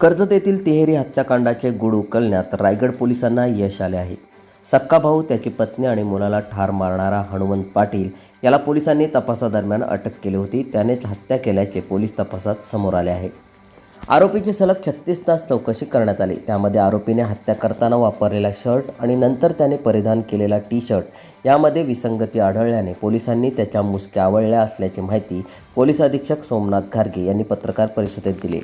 कर्जत येथील तिहेरी हत्याकांडाचे गुड उकलण्यात रायगड पोलिसांना यश आले आहे. सक्का भाऊ त्याची पत्नी आणि मुलाला ठार मारणारा हनुमंत पाटील याला पोलिसांनी तपासादरम्यान अटक केली होती. त्यानेच हत्या केल्याचे पोलीस तपासात समोर आले आहे. आरोपीची सलग छत्तीस तास चौकशी करण्यात आली. त्यामध्ये आरोपीने हत्या करताना वापरलेला शर्ट आणि नंतर त्याने परिधान केलेला टी शर्ट यामध्ये विसंगती आढळल्याने पोलिसांनी त्याच्या मुसक्या आवळल्या असल्याची माहिती पोलीस अधीक्षक सोमनाथ घारगे यांनी पत्रकार परिषदेत दिली.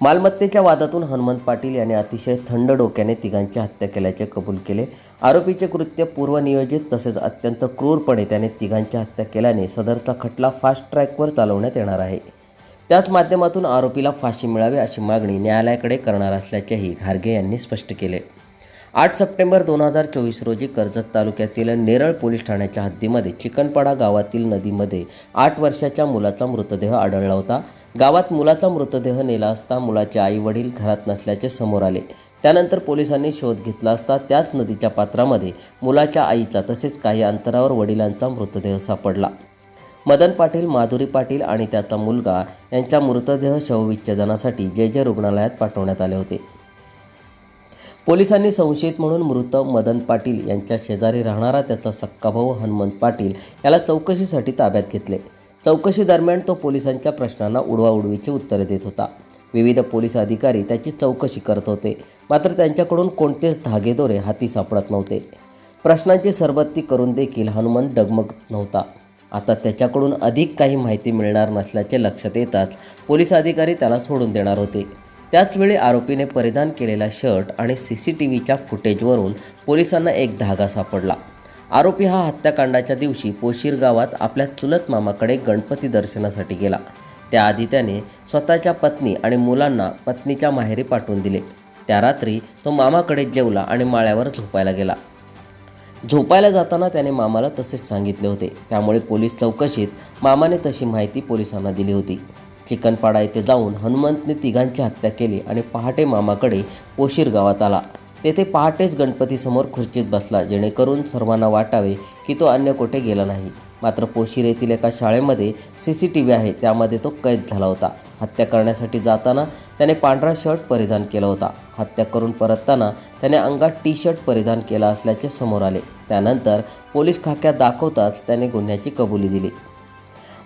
मालमत्तेच्या वादातून हनुमंत पाटील यांनी अतिशय थंड डोक्याने तिघांची हत्या केल्याचे कबूल केले. आरोपीचे कृत्य पूर्वनियोजित तसेच अत्यंत क्रूरपणे त्याने तिघांची हत्या केल्याने सदरचा खटला फास्ट ट्रॅकवर चालवण्यात येणार आहे. त्याच माध्यमातून आरोपीला फाशी मिळावी अशी मागणी न्यायालयाकडे करणार असल्याचेही घारगे यांनी स्पष्ट केले. आठ सप्टेंबर दोन हजार चोवीस रोजी कर्जत तालुक्यातील नेरळ पोलीस ठाण्याच्या हद्दीमध्ये चिकनपाडा गावातील नदीमध्ये आठ वर्षाच्या मुलाचा मृतदेह आढळला होता. गावात मुलाचा मृतदेह नेला असता मुलाचे आई वडील घरात नसल्याचे समोर आले. त्यानंतर पोलिसांनी शोध घेतला असता त्याच नदीच्या पात्रामध्ये मुलाच्या आईचा तसेच काही अंतरावर वडिलांचा मृतदेह सापडला. मदन पाटील माधुरी पाटील आणि त्याचा मुलगा यांच्या मृतदेह शवविच्छेदनासाठी जे जे रुग्णालयात पाठवण्यात आले होते. पोलिसांनी संशयित म्हणून मृत मदन पाटील यांच्या शेजारी राहणारा त्याचा सक्का भाऊ हनुमंत पाटील याला चौकशीसाठी ताब्यात घेतले. चौकशी दरम्यान तो पोलिसांच्या प्रश्नांना उडवाउडवीची उत्तरे देत होता. विविध पोलीस अधिकारी त्याची चौकशी करत होते. मात्र त्यांच्याकडून कोणतेच धागेदोरे हाती सापडत नव्हते. प्रश्नांची सरबत्ती करून देखील हनुमंत डगमगत नव्हता. आता त्याच्याकडून अधिक काही माहिती मिळणार नसल्याचे लक्षात येताच पोलीस अधिकारी त्याला सोडून देणार होते. त्याचवेळी आरोपीने परिधान केलेला शर्ट आणि सी सी टी व्हीच्या फुटेजवरून पोलिसांना एक धागा सापडला. आरोपी हा हत्याकांडाच्या दिवशी पोशीर गावात आपल्या चुलत मामाकडे गणपती दर्शनासाठी गेला. त्याआधी त्याने स्वतःच्या पत्नी आणि मुलांना पत्नीच्या माहेरी पाठवून दिले. त्या रात्री तो मामाकडे जेवला आणि माळ्यावर झोपायला गेला. झोपायला जाताना त्याने मामाला तसेच सांगितले होते. त्यामुळे पोलीस चौकशीत मामाने तशी माहिती पोलिसांना दिली होती. चिकनपाडा येथे जाऊन हनुमंतने तिघांची हत्या केली आणि पहाटे मामाकडे पोशीर गावात आला. तेथे पहाटेच गणपतीसमोर खुर्चीत बसला जेणेकरून सर्वांना वाटावे की तो अन्य कोठे गेला नाही. मात्र पोशीर येथील एका शाळेमध्ये सी सी टी व्ही आहे त्यामध्ये तो कैद झाला होता. हत्या करण्यासाठी जाताना त्याने पांढरा शर्ट परिधान केला होता. हत्या करून परतताना त्याने अंगात टी शर्ट परिधान केला असल्याचे समोर आले. त्यानंतर पोलीस खाक्यात दाखवताच त्याने गुन्ह्याची कबुली दिली.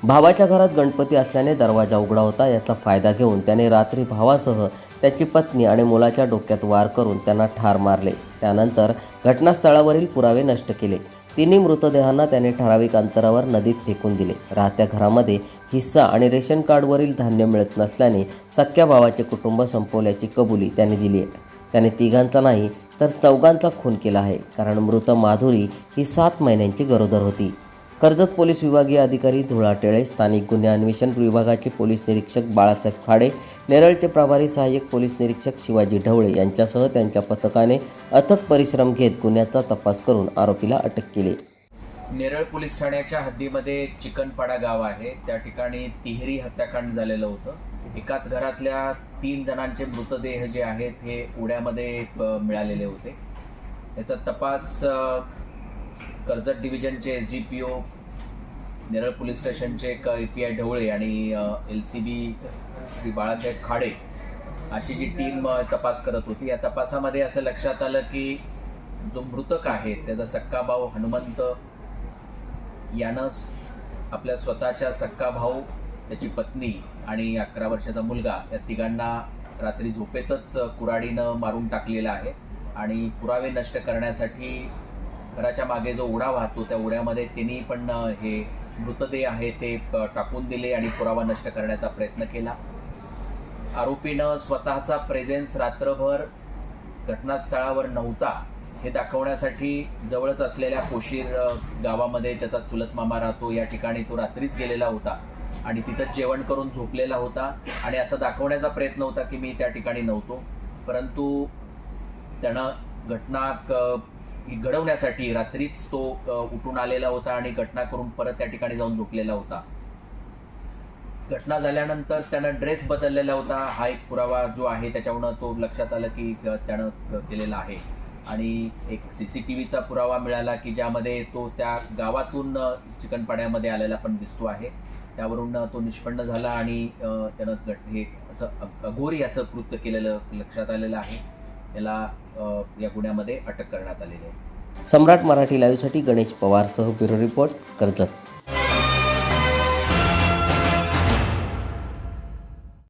भावाच्या घरात गणपती असल्याने दरवाजा उघडा होता. याचा फायदा घेऊन त्याने रात्री भावासह त्याची पत्नी आणि मुलाच्या डोक्यात वार करून त्यांना ठार मारले. त्यानंतर घटनास्थळावरील पुरावे नष्ट केले. तिन्ही मृतदेहांना त्याने ठराविक अंतरावर नदीत फेकून दिले. राहत्या घरामध्ये हिस्सा आणि रेशन कार्डवरील धान्य मिळत नसल्याने सख्या भावाचे कुटुंब संपवल्याची कबुली त्याने दिली. आहे त्याने तिघांचा नाही तर चौघांचा खून केला आहे. कारण मृत माधुरी ही सात महिन्यांची गरोदर होती. कर्जत पोलीस विभागीय अधिकारी धुळा टेळे स्थानिक गुन्हे अन्वेषण विभागाचे पोलीस निरीक्षक बाळासाहेब खाडे नेरळचे प्रभारी सहाय्यक पोलीस निरीक्षक शिवाजी ढवळे यांच्यासह त्यांच्या पथकाने अथक परिश्रम घेत गुन्ह्याचा तपास करून आरोपीला अटक केली. नेरळ पोलीस ठाण्याच्या हद्दीमध्ये चिकनपाडा गाव आहे. त्या ठिकाणी तिहेरी हत्याकांड झालेलं होतं. एकाच घरातल्या तीन जणांचे मृतदेह जे आहेत हे उड्यामध्ये मिळालेले होते. याचा तपास Karjat डिव्हिजनचे S D P O Neral police स्टेशनचे एक ए पी आय ढवळे आणि L C B Shri Balasaheb Khade अशी जी टीम तपास करत होती. या तपासामध्ये असं लक्षात आलं की जो मृतक आहे त्याचा सक्का भाऊ हनुमंत यानं आपल्या स्वतःच्या सक्का भाऊ त्याची पत्नी आणि अकरा वर्षाचा मुलगा या तिघांना रात्री झोपेतच कुराडीनं मारून टाकलेला आहे. आणि पुरावे नष्ट करण्यासाठी घराच्या मागे जो उडा वाहतो त्या उड्यामध्ये त्यांनी पण हे मृतदेह आहे ते टाकून दिले आणि पुरावा नष्ट करण्याचा प्रयत्न केला. आरोपीनं स्वतःचा प्रेझेन्स रात्रभर घटनास्थळावर नव्हता हे दाखवण्यासाठी जवळच असलेल्या कोशीर गावामध्ये त्याचा चुलत मामा राहतो. या ठिकाणी तो रात्रीच गेलेला होता आणि तिथं जेवण करून झोपलेला होता आणि असं दाखवण्याचा प्रयत्न होता की मी त्या ठिकाणी नव्हतो. परंतु त्यानं घटना क- घडवण्यासाठी रात्रीच तो उठून आलेला होता आणि घटना करून परत त्या ठिकाणी जाऊन झोपलेला होता. घटना झाल्यानंतर त्यानं ड्रेस बदललेला होता. हा एक पुरावा जो आहे त्याच्यावरनं तो लक्षात आलं की त्यानं केलेला आहे. आणि एक सी सी टी व्हीचा पुरावा मिळाला की ज्यामध्ये तो त्या गावातून चिकनपाड्यामध्ये आलेला पण दिसतो आहे. त्यावरून तो निष्पन्न झाला आणि त्यानं हे असं अघोरी असं कृत्य केलेलं लक्षात आलेलं आहे. याला या गुन्ह्यामध्ये अटक करण्यात आलेली आहे. सम्राट मराठी लाईव्हसाठी गणेश पवारसह ब्युरो रिपोर्ट कर्जत.